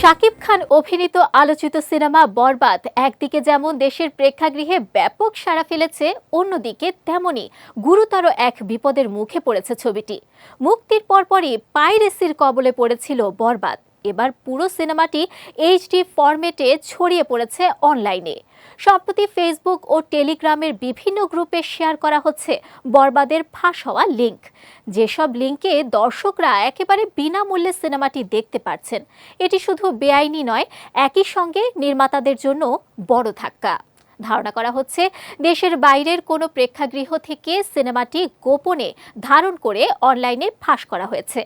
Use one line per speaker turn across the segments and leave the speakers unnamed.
শাকিব খান অভিনীত আলোচিত সিনেমা বরবাদ। একদিকে যেমন দেশের প্রেক্ষাগৃহে ব্যাপক সাড়া ফেলেছে, অন্যদিকে তেমনি গুরুতর এক বিপদের মুখে পড়েছে ছবিটি। মুক্তির পরপরই পাইরেসির কবলে পড়েছিল বরবাদ। এবার পুরো সিনেমাটি এইচডি ফরম্যাটে ছড়িয়ে পড়েছে অনলাইনে সম্প্রতি ফেসবুক ও টেলিগ্রামের বিভিন্ন গ্রুপে শেয়ার করা হচ্ছে বরবাদের ফাঁস হওয়া লিঙ্ক যেসব লিঙ্কে দর্শকরা একেবারে বিনামূল্যে সিনেমাটি দেখতে পারছেন, এটি শুধু বেআইনি নয়, একই সঙ্গে নির্মাতাদের জন্য বড় ধাক্কা। ধারণা করা হচ্ছে দেশের বাইরের কোনো প্রেক্ষাগৃহ থেকে সিনেমাটি গোপনে ধারণ করে অনলাইনে ফাঁস করা হয়েছে।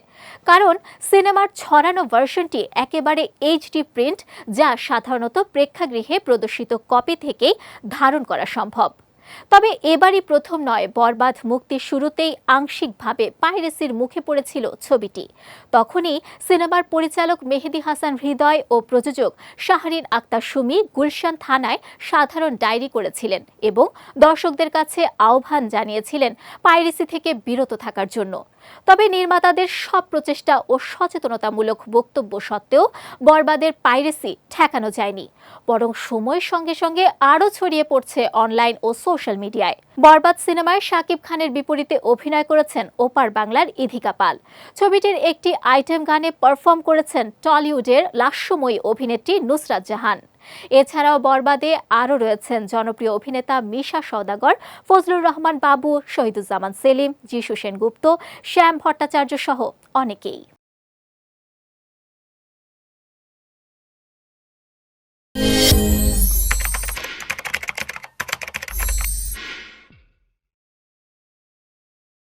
কারণ সিনেমার ছড়ানো ভার্সনটি একেবারে এইচডি প্রিন্ট, যা সাধারণত প্রেক্ষাগৃহে প্রদর্শিত কপি থেকেই ধারণ করা সম্ভব। তবে এবারই প্রথম নয়, বরবাদ মুক্তির শুরুতেই আংশিকভাবে পাইরেসির মুখে পড়েছিল ছবিটি। তখনই সিনেমার পরিচালক মেহেদি হাসান হৃদয় ও প্রযোজক শাহরিন আক্তার সুমি গুলশান থানায় সাধারণ ডায়েরি করেছিলেন এবং দর্শকদের কাছে আহ্বান জানিয়েছিলেন পাইরেসি থেকে বিরত থাকার জন্য। তবে নির্মাতাদের সব প্রচেষ্টা ও সচেতনতামূলক বক্তব্য সত্ত্বেও বরবাদের পাইরেসি ঠেকানো যায়নি। বরং সময়ের সঙ্গে সঙ্গে আরও ছড়িয়ে পড়ছে অনলাইন ও সোশ্যাল মিডিয়ায়। বরবাদ সিনেমায় শাকিব খানের বিপরীতে অভিনয় করেছেন ওপার বাংলার ইধিকা পাল। ছবিটির একটি আইটেম গানে পারফর্ম করেছেন টলিউডের লাস্যময়ী অভিনেত্রী নুসরাত জাহান। এছাড়াও বরবাদে আরও রয়েছেন জনপ্রিয় অভিনেতা মিশা সওদাগর, ফজলুর রহমান বাবু, শহীদুজ্জামান সেলিম, যিশু সেনগুপ্ত, শ্যাম ভট্টাচার্য সহ অনেকেই।